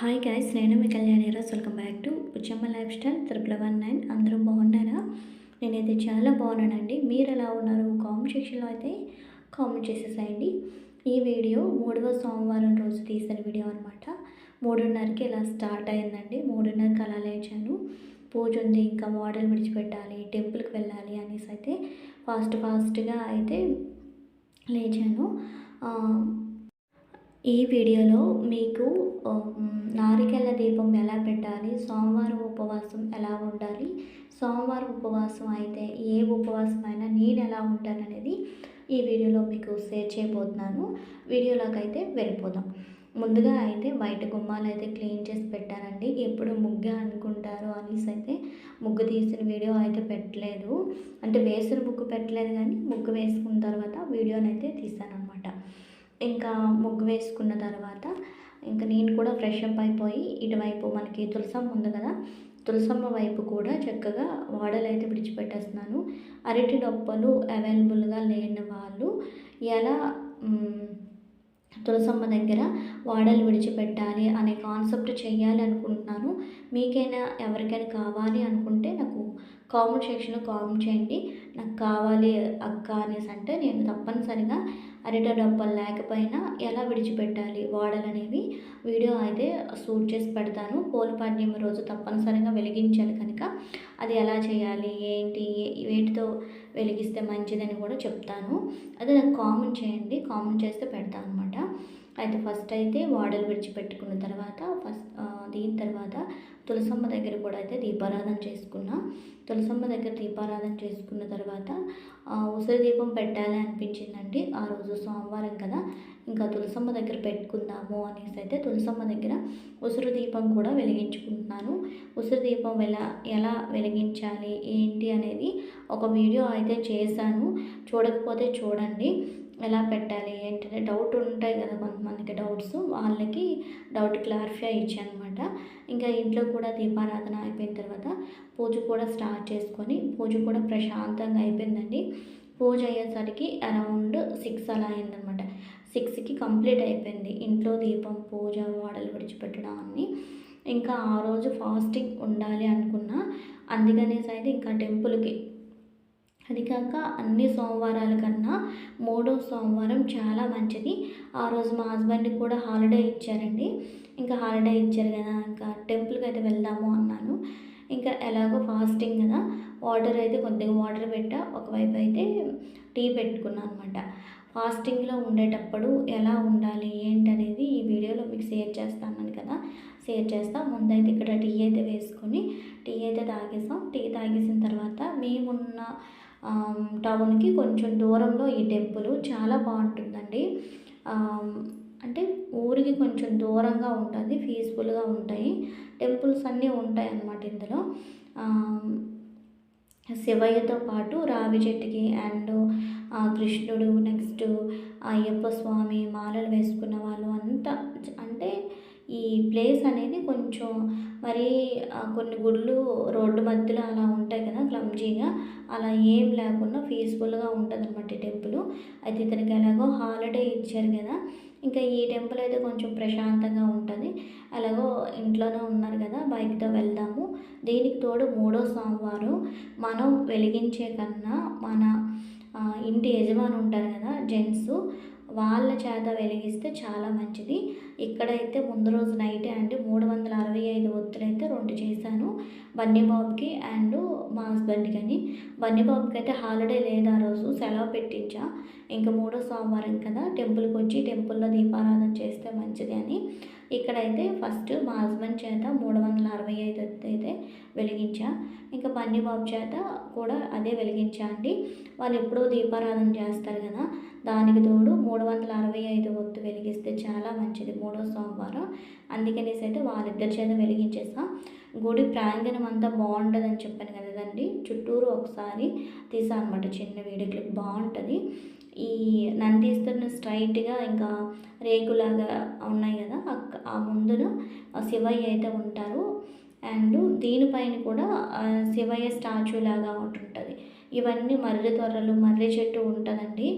Hi guys నేను మీ Kalyaniraj welcome back to Puchamma lifestyle triple one nine అందరూ బాగున్నారా? నేనైతే చాలా బాగున్నానండి. మీరు ఎలా ఉన్నారు? కామెంట్ సెక్షన్లో అయితే కామెంట్ చేసేసేయండి. ఈ వీడియో మూడవ సోమవారం రోజు తీసిన వీడియో అనమాట మూడున్నరకి ఇలా స్టార్ట్ అయిందండి. మూడున్నరకి అలా లేచాను. పూజ ఉంది ఇంకా మోడల్ విడిచిపెట్టాలి టెంపుల్కి వెళ్ళాలి అనేసి అయితే ఫాస్ట్ ఫాస్ట్గా అయితే లేచాను. ఈ వీడియోలో మీకు నారికెల దీపం ఎలా పెట్టాలి? సోమవారం ఉపవాసం ఎలా ఉండాలి? సోమవారం ఉపవాసం అయితే ఏ ఉపవాసం అయినా నేను ఎలా ఉంటాను అనేది ఈ వీడియోలో మీకు షేర్ చేయబోతున్నాను. వీడియోలోకి అయితే వెళ్ళిపోదాం. ముందుగా అయితే బయట గుమ్మాలు అయితే క్లీన్ చేసి పెట్టానండి. ఎప్పుడు ముగ్గు అనుకుంటారు అనేసి అయితే ముగ్గు తీసిన వీడియో అయితే పెట్టలేదు. అంటే వేసిన ముగ్గు పెట్టలేదు కానీ ముగ్గు వేసుకున్న తర్వాత వీడియోని అయితే తీసాను అనమాట ఇంకా ముగ్గు వేసుకున్న తర్వాత ఇంకా నేను కూడా ఫ్రెష్ అప్ అయిపోయి ఇటువైపు మనకి తులసమ్మ ఉంది కదా తులసమ్మ వైపు కూడా చక్కగా వాడలు అయితే విడిచిపెట్టేస్తున్నాను. అరటి డొప్పలు అవైలబుల్గా లేని వాళ్ళు ఎలా తులసమ్మ దగ్గర వాడలు విడిచిపెట్టాలి అనే కాన్సెప్ట్ చేయాలి అనుకుంటున్నాను. మీకైనా ఎవరికైనా కావాలి అనుకుంటే నాకు కామెంట్ సెక్షన్లో కామెంట్ చేయండి. నాకు కావాలి అక్క అనేసి అంటే నేను తప్పనిసరిగా అరిట డబ్బాలు లేకపోయినా ఎలా విడిచిపెట్టాలి? వాడలు వీడియో అయితే షూట్ చేసి పెడతాను. పోలపాడ్యం రోజు తప్పనిసరిగా వెలిగించాలి కనుక. అది ఎలా చేయాలి? ఏంటి? వేటితో వెలిగిస్తే మంచిదని కూడా చెప్తాను. అదే నాకు కామెంట్ చేయండి. కామెంట్ చేస్తే పెడతాను అనమాట అయితే ఫస్ట్ అయితే వాడలు విడిచిపెట్టుకున్న తర్వాత ఫస్ట్ దీని తర్వాత తులసమ్మ దగ్గర కూడా అయితే దీపారాధన చేసుకున్నా. తులసమ్మ దగ్గర దీపారాధన చేసుకున్న తర్వాత ఉసిరి దీపం పెట్టాలి అనిపించిందండి ఆ రోజు సోమవారం కదా. ఇంకా తులసమ్మ దగ్గర పెట్టుకుందాము అనేసి అయితే తులసమ్మ దగ్గర ఉసిరి దీపం కూడా వెలిగించుకుంటున్నాను. ఉసిరి దీపం ఎలా ఎలా వెలిగించాలి ఏంటి అనేది ఒక వీడియో అయితే చేశాను. చూడకపోతే చూడండి. ఎలా పెట్టాలి ఏంటంటే డౌట్ ఉంటాయి కదా కొంతమందికి డౌట్స్. వాళ్ళకి డౌట్ క్లారిఫై ఇచ్చాను అనమాట ఇంకా ఇంట్లో కూడా దీపారాధన అయిపోయిన తర్వాత పూజ కూడా స్టార్ట్ చేసుకొని పూజ కూడా ప్రశాంతంగా అయిపోయిందండి. పూజ అయ్యేసరికి అరౌండ్ సిక్స్ అలా అయిందనమాట సిక్స్కి కంప్లీట్ అయిపోయింది. ఇంట్లో దీపం పూజ వాడలు విడిచిపెట్టడం అన్నీ. ఇంకా ఆ రోజు ఫాస్టింగ్ ఉండాలి అనుకున్నా. అందుకనేసి అయితే ఇంకా టెంపుల్కి కాక అన్ని సోమవారాల కన్నా మూడో సోమవారం చాలా మంచిది. ఆ రోజు మా హస్బెండ్కి కూడా హాలిడే ఇచ్చారండి. ఇంకా హాలిడే ఇచ్చారు కదా ఇంకా టెంపుల్కి అయితే వెళ్దాము అన్నాను. ఇంకా ఎలాగో ఫాస్టింగ్ కదా వాటర్ అయితే కొద్దిగా వాటర్ పెట్టా ఒకవైపు అయితే టీ పెట్టుకున్నాను అనమాట ఫాస్టింగ్లో ఉండేటప్పుడు ఎలా ఉండాలి ఏంటనేది ఈ వీడియోలో మీకు షేర్ చేస్తాను కదా షేర్ చేస్తా. ముందైతే ఇక్కడ టీ అయితే వేసుకొని టీ అయితే తాగేసాం. టీ తాగేసిన తర్వాత మేమున్న టౌన్కి కొంచెం దూరంలో ఈ టెంపుల్ చాలా బాగుంటుందండి. అంటే ఊరికి కొంచెం దూరంగా ఉంటుంది పీస్ఫుల్గా ఉంటాయి. టెంపుల్స్ అన్నీ ఉంటాయి అన్నమాట ఇందులో శివయ్యతో పాటు రావి చెట్టుకి అండ్ కృష్ణుడు నెక్స్ట్ అయ్యప్ప స్వామి మాలలు వేసుకున్న వాళ్ళు అంతా అంటే ఈ ప్లేస్ అనేది కొంచెం మరి కొన్ని గుళ్ళు రోడ్డు మధ్యలో అలా ఉంటాయి కదా క్లమ్జీగా. అలా ఏం లేకుండా పీస్ఫుల్గా ఉంటుంది అనమాట ఈ టెంపుల్. అయితే ఇతనికి ఎలాగో హాలిడే ఇచ్చారు కదా. ఇంకా ఈ టెంపుల్ అయితే కొంచెం ప్రశాంతంగా ఉంటుంది. అలాగో ఇంట్లోనే ఉన్నారు కదా బైక్తో వెళ్దాము. దీనికి తోడు మూడో సోమవారం మనం వెలిగించే కన్నా మన ఇంటి యజమాని ఉంటారు కదా జెంట్స్ వాళ్ళ చేత వెలిగిస్తే చాలా మంచిది. ఇక్కడైతే ముందు రోజు నైటే అండి మూడు వందల అరవై ఐదు ఒత్తులైతే రెండు చేశాను. బన్నీ బాబుకి అండ్ మా హస్బెండ్కి అని. బన్నీ బాబుకి అయితే హాలిడే లేదు ఆ రోజు సెలవు పెట్టించా. ఇంకా మూడో సోమవారం కదా టెంపుల్కి వచ్చి టెంపుల్లో దీపారాధన చేస్తే మంచిది అని. ఇక్కడైతే ఫస్ట్ మా హస్బెండ్ చేత మూడు వందల అరవై ఐదు అయితే వెలిగించా. ఇంకా బన్నీ బాబు చేత కూడా అదే వెలిగించా అండి. వాళ్ళు ఎప్పుడూ దీపారాధన చేస్తారు కదా దానికి తోడు మూడు వందల అరవై ఐదు ఒత్తు వెలిగిస్తే చాలా మంచిది మూడో సోమవారం. అందుకనేసి అయితే వాళ్ళిద్దరి చేత వెలిగించేసా. గుడి ప్రాంగణం అంతా బాగుంటుందని చెప్పాను కదండి చుట్టూరు ఒకసారి తీసా అనమాట చిన్న వీడియో క్లిప్ బాగుంటుంది. ఈ నందీశ్వరుని స్ట్రైట్గా ఇంకా రేకులాగా ఉన్నాయి కదా ఆ ముందున శివయ్య అయితే ఉంటారు. అండ్ దీనిపైన కూడా శివయ్య స్టాచ్యూ లాగా ఒకటి ఉంటుంది. ఇవన్నీ మర్రి తొర్రలు మర్రి చెట్టు ఉంటుందండి.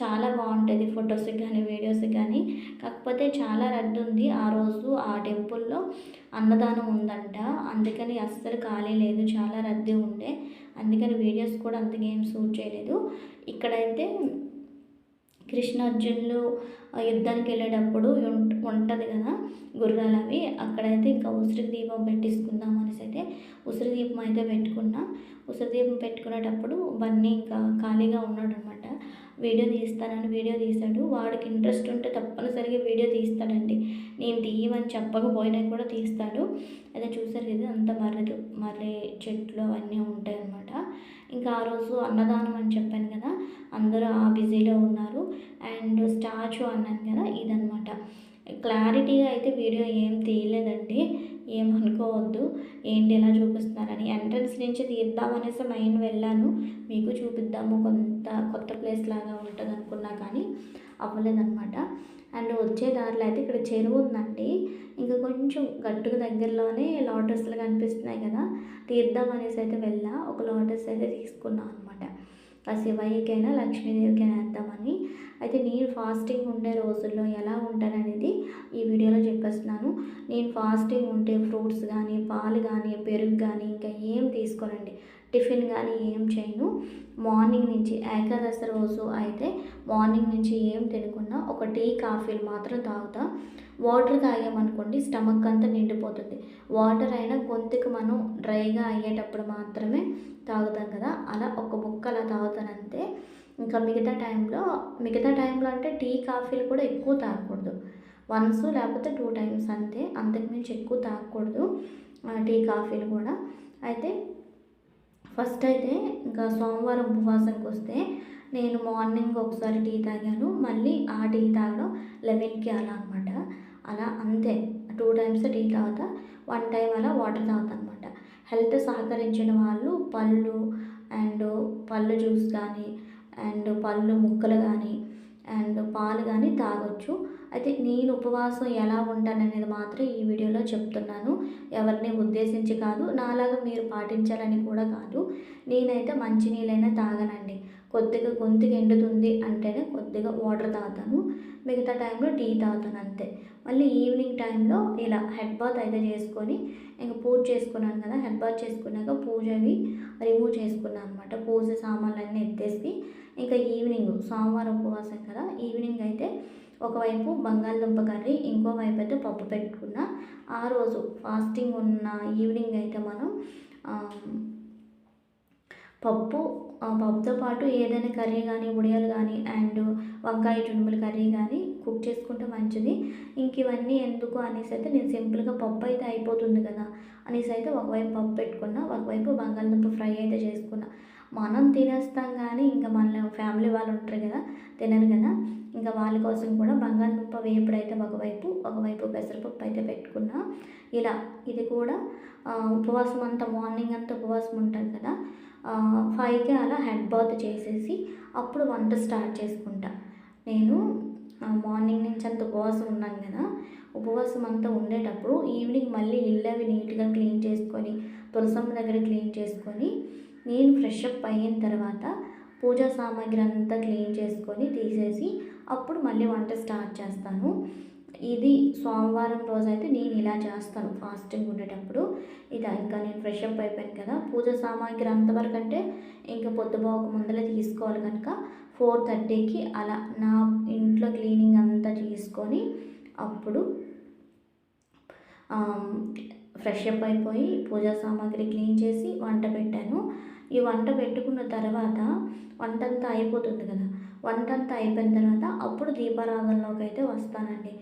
చాలా బాగుంటుంది ఫొటోస్కి కానీ వీడియోస్కి కానీ కాకపోతే చాలా రద్దు ఉంది. ఆ రోజు ఆ టెంపుల్లో అన్నదానం ఉందంట. అందుకని అస్సలు ఖాళీ లేదు. చాలా రద్దీ ఉండే. అందుకని వీడియోస్ కూడా అంతగా ఏం షూట్ చేయలేదు. ఇక్కడైతే కృష్ణార్జునులు యుద్ధానికి వెళ్ళేటప్పుడు ఉంటుంది కదా గుర్రాలు అవి. అక్కడైతే ఇంకా ఉసిరి దీపం పెట్టించుకుందాం అనేసి అయితే ఉసిరి దీపం అయితే పెట్టుకున్నా. ఉసిరి దీపం పెట్టుకునేటప్పుడు బన్నీ ఇంకా ఖాళీగా ఉన్నాడు అనమాట వీడియో తీస్తానని వీడియో తీశాడు. వాడికి ఇంట్రెస్ట్ ఉంటే తప్పనిసరిగా వీడియో తీస్తాడండి. నేను తీయమని చెప్పకపోయినా కూడా తీస్తాడు. అయితే చూసారు కదా అంత మర్రి మర్రి చెట్లు అవన్నీ ఉంటాయి అన్నమాట ఇంకా ఆ రోజు అన్నదానం అని చెప్పాను కదా అందరూ ఆ బిజీలో ఉన్నారు. అండ్ స్టాచ్యూ అన్నాను కదా ఇదనమాట క్లారిటీగా అయితే వీడియో ఏం తీయలేదండి ఏమనుకోవద్దు. ఏంటి ఎలా చూపిస్తున్నారని ఎంట్రన్స్ నుంచి తీద్దామనేసి మైండ్ వెళ్ళాను. మీకు చూపిద్దాము కొంత కొత్త ప్లేస్ లాగా ఉంటుంది అనుకున్నా కానీ అవ్వలేదన్నమాట. అండ్ వచ్చే దారిలో అయితే ఇక్కడ చెరువు ఉందండి. కొంచెం గట్టుకు దగ్గరలోనే లోటస్లు కనిపిస్తున్నాయి కదా తీద్దాం అనేసి అయితే వెళ్ళా. ఒక లోటస్ అయితే తీసుకున్నాను అనమాట ఆ శివయ్యకైనా లక్ష్మీదేవికైనా వేద్దామని. అయితే నేను ఫాస్టింగ్ ఉండే రోజుల్లో ఎలా ఉంటాననేది ఈ వీడియోలో చెప్పేస్తున్నాను. నేను ఫాస్టింగ్ ఉంటే ఫ్రూట్స్ కానీ పాలు కానీ పెరుగు కానీ ఇంకా ఏం తీసుకోనండి. టిఫిన్ కానీ ఏం చేయను. మార్నింగ్ నుంచి ఏకాదశి రోజు అయితే మార్నింగ్ నుంచి ఏం తినకుండా ఒక టీ కాఫీలు మాత్రం తాగుతా. వాటర్ తాగామనుకోండి స్టమక్ అంతా నిండిపోతుంది. వాటర్ అయినా గొంతుకు మనం డ్రైగా అయ్యేటప్పుడు మాత్రమే తాగుతాం కదా. అలా ఒక ముక్క అలా తాగుతానంతే ఇంకా మిగతా టైంలో మిగతా టైంలో అంటే టీ కాఫీలు కూడా ఎక్కువ తాగకూడదు. వన్స్ లేకపోతే టూ టైమ్స్ అంతే. అంతకుమించి ఎక్కువ తాగకూడదు. టీ కాఫీలు కూడా. అయితే ఫస్ట్ అయితే ఇంకా సోమవారం ఉపవాసానికి వస్తే నేను మార్నింగ్ ఒకసారి టీ తాగాను. మళ్ళీ ఆ టీ తాగడం లెవెన్కి అలా అనమాట అలా అంతే. టూ టైమ్స్ టీ తాగుతా వన్ టైం అలా వాటర్ తాగుతా అనమాట హెల్త్ సహకరించిన వాళ్ళు పళ్ళు అండ్ పళ్ళు జ్యూస్ కానీ అండ్ పళ్ళు ముక్కలు కానీ అండ్ పాలు కానీ తాగొచ్చు. అయితే నేను ఉపవాసం ఎలా ఉంటాననేది మాత్రం ఈ వీడియోలో చెప్తున్నాను. ఎవరిని ఉద్దేశించి కాదు నాలాగా మీరు పాటించాలని కూడా కాదు. నేనైతే మంచినీళ్ళైనా తాగనండి. కొద్దిగా గొంతుకి ఎండుతుంది అంటేనే కొద్దిగా వాటర్ తాగుతాను. మిగతా టైంలో టీ తాగుతాను అంతే. మళ్ళీ ఈవినింగ్ టైంలో ఇలా హెడ్ బాత్ అయితే చేసుకొని ఇంకా పూజ చేసుకున్నాను కదా హెడ్ బాత్ చేసుకున్నాక పూజవి రిమూవ్ చేసుకున్నాను అనమాట పూజ సామాన్లన్నీ ఎత్తేసి ఇంకా ఈవినింగ్ సోమవారం ఉపవాసం కదా ఈవినింగ్ అయితే ఒకవైపు బంగాళదుంప కర్రీ ఇంకో వైపు అయితే పప్పు పెట్టుకున్న. ఆ రోజు ఫాస్టింగ్ ఉన్న ఈవినింగ్ అయితే మనం పప్పు పప్పుతో పాటు ఏదైనా కర్రీ కానీ ఉడియాలు కానీ అండ్ వంకాయ చుడుముల కర్రీ కానీ కుక్ చేసుకుంటే మంచిది. ఇంక ఇవన్నీ ఎందుకు అనేసి అయితే నేను సింపుల్గా పప్పు అయితే అయిపోతుంది కదా అనేసి అయితే ఒకవైపు పప్పు పెట్టుకున్నా ఒకవైపు బంగాళదుంప ఫ్రై అయితే చేసుకున్నా. మనం తినేస్తాం కానీ ఇంకా మన ఫ్యామిలీ వాళ్ళు ఉంటారు కదా తినరు కదా. ఇంకా వాళ్ళ కోసం కూడా బంగాళదుంప వేపుడు అయితే ఒకవైపు ఒకవైపు పెసరపప్పు అయితే పెట్టుకున్నా. ఇలా ఇది కూడా ఉపవాసం అంతా మార్నింగ్ అంతా ఉపవాసం ఉంటుంది కదా ఫైవ్కి అలా హెడ్ బాత్ చేసేసి అప్పుడు వంట స్టార్ట్ చేసుకుంటా. నేను మార్నింగ్ నుంచి అంత ఉపవాసం ఉన్నాను కదా ఉపవాసం అంతా ఉండేటప్పుడు ఈవినింగ్ మళ్ళీ ఇల్లు అవి నీట్గా క్లీన్ చేసుకొని తులసమ్మ దగ్గర క్లీన్ చేసుకొని నేను ఫ్రెష్ అప్ అయిన తర్వాత పూజా సామాగ్రి అంతా క్లీన్ చేసుకొని తీసేసి అప్పుడు మళ్ళీ వంట స్టార్ట్ చేస్తాను. ఇది సోమవారం రోజు అయితే నేను ఇలా చేస్తాను ఫాస్టింగ్ ఉండేటప్పుడు. ఇది ఇంకా నేను ఫ్రెష్ అప్ అయిపోయాను కదా. పూజ సామాగ్రి అంతవరకు అంటే ఇంకా పొద్దుబాకు ముందలే తీసుకోవాలి కనుక ఫోర్ థర్టీకి అలా నా ఇంట్లో క్లీనింగ్ అంతా తీసుకొని అప్పుడు ఫ్రెష్ అప్ అయిపోయి పూజా సామాగ్రి క్లీన్ చేసి వంట పెట్టాను. ఈ వంట పెట్టుకున్న తర్వాత వంట అంతా అయిపోతుంది కదా. వంట అంతా అయిపోయిన తర్వాత అప్పుడు దీపారాధనలోకి అయితే వస్తానండి.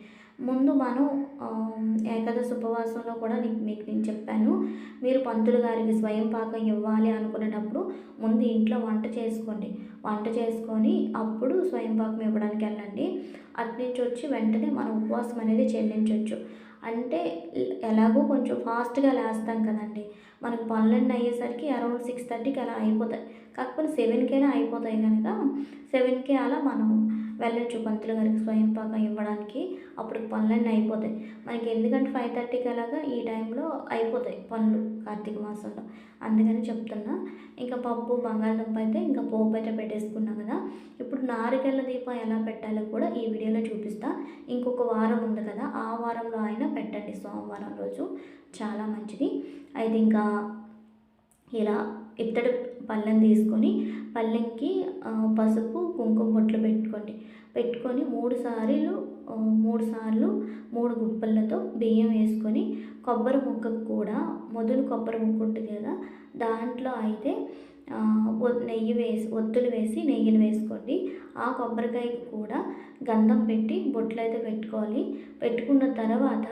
ముందు మనం ఏకాదశి ఉపవాసంలో కూడా మీకు నేను చెప్పాను. మీరు పంతులు గారికి స్వయం పాకం ఇవ్వాలి అనుకునేటప్పుడు ముందు ఇంట్లో వంట చేసుకోండి. వంట చేసుకొని అప్పుడు స్వయం పాకం ఇవ్వడానికి వెళ్ళండి. అట్నుంచి వచ్చి వెంటనే మనం ఉపవాసం అనేది చెల్లించవచ్చు అంటే ఎలాగో కొంచెం ఫాస్ట్గా లేస్తాం కదండి. మనకు పనులన్నీ అయ్యేసరికి అరౌండ్ సిక్స్ థర్టీకి అలా అయిపోతాయి. కాకపోతే సెవెన్కైనా అయిపోతాయి కనుక సెవెన్కి అలా మనం వెళ్ళొచ్చు పంతులు గారికి స్వయం పాకం ఇవ్వడానికి. అప్పుడు పనులన్నీ అయిపోతాయి. మనకి ఎందుకంటే ఫైవ్ థర్టీకి అలాగా ఈ టైంలో అయిపోతాయి పనులు కార్తీక మాసంలో. అందుకని చెప్తున్నా. ఇంకా పప్పు బంగాళదుంప అయితే ఇంకా పోపు అయితే పెట్టేసుకున్నాం కదా. ఇప్పుడు నారికెళ్ళ దీపం ఎలా పెట్టాలో కూడా ఈ వీడియోలో చూపిస్తా. ఇంకొక వారం ఉంది కదా. ఆ వారంలో అయినా పెట్టండి సోమవారం రోజు. చాలా మంచిది. అయితే ఇంకా ఇలా ఇత్తడి పళ్ళెం తీసుకొని పళ్ళెంకి పసుపు కుంకుమ బొట్లు పెట్టుకోండి. పెట్టుకొని మూడు సార్లు మూడు సార్లు మూడు గుప్పలతో బియ్యం వేసుకొని కొబ్బరి ముక్కకు కూడా మొదలు కొబ్బరి ముక్క ఉంటుంది కదా దాంట్లో అయితే నెయ్యి వేసి ఒత్తులు వేసి నెయ్యిని వేసుకోండి. ఆ కొబ్బరికాయకి కూడా గంధం పెట్టి బొట్లు అయితే పెట్టుకోవాలి. పెట్టుకున్న తర్వాత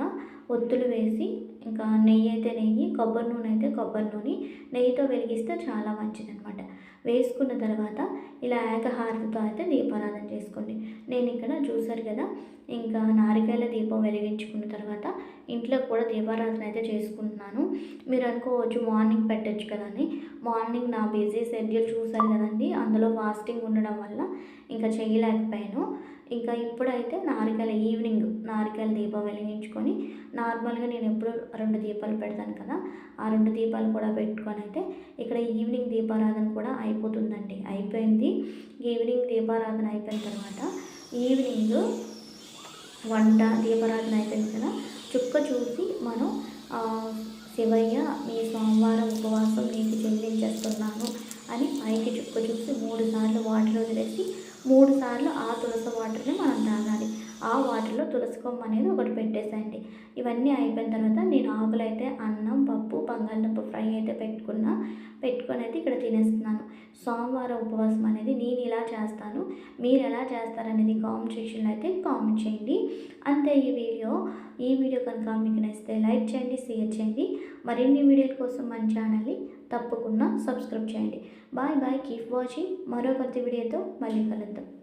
ఒత్తులు వేసి ఇంకా నెయ్యి అయితే నెయ్యి కొబ్బరి నూనె అయితే కొబ్బరి నూనె నెయ్యితో వెలిగిస్తే చాలా మంచిది అనమాట వేసుకున్న తర్వాత ఇలా ఏకహారతితో అయితే దీపారాధన చేసుకోండి. నేను ఇక్కడ చూశారు కదా ఇంకా నారికాయల దీపం వెలిగించుకున్న తర్వాత ఇంట్లో కూడా దీపారాధన అయితే చేసుకుంటున్నాను. మీరు అనుకోవచ్చు మార్నింగ్ పెట్టచ్చు కదండి. మార్నింగ్ నా బిజీ షెడ్యూల్ చూశారు కదండి. అందులో ఫాస్టింగ్ ఉండడం వల్ల ఇంకా చేయలేకపోయాను. ఇంకా ఇప్పుడైతే నారికల ఈవినింగ్ నారికాయల దీపం వెలిగించుకొని నార్మల్గా నేను ఎప్పుడు రెండు దీపాలు పెడతాను కదా ఆ రెండు దీపాలు కూడా పెట్టుకొని అయితే ఇక్కడ ఈవినింగ్ దీపారాధన కూడా అయిపోతుందండి. అయిపోయింది. ఈవినింగ్ దీపారాధన అయిపోయిన తర్వాత ఈవినింగ్ వంట దీపారాధన అయిపోయింది కదా చుక్క చూసి మనం శివయ్య మీ సోమవారం ఉపవాసం నీకు చెల్లించేస్తున్నాను అని పైకి చుక్క చూసి మూడు సార్లు వాటర్ వదిలేసి మూడు సార్లు ఆ తులసి వాటర్ని మనం తాగాలి ఆ వాటర్లో తులసి కొమ్మ అనేది ఒకటి పెట్టేసేయండి. ఇవన్నీ అయిపోయిన తర్వాత నేను ఆకులు అయితే అన్నం పప్పు బంగాళదుంప ఫ్రై అయితే పెట్టుకున్నా పెట్టుకొని అయితే ఇక్కడ తినేస్తున్నాను. సోమవారం ఉపవాసం అనేది నేను ఇలా చేస్తాను. మీరు ఎలా చేస్తారనేది కామెంట్ సెక్షన్లో అయితే కామెంట్ చేయండి. అంతే ఈ వీడియో. ఈ వీడియో కనుక మీకు నచ్చితే లైక్ చేయండి షేర్ చేయండి. మరిన్ని వీడియోల కోసం మన ఛానల్ని తప్పకుండా సబ్స్క్రైబ్ చేయండి. Bye bye. Keep watching. మరో కొత్త వీడియోతో మళ్ళీ కలుద్దాం.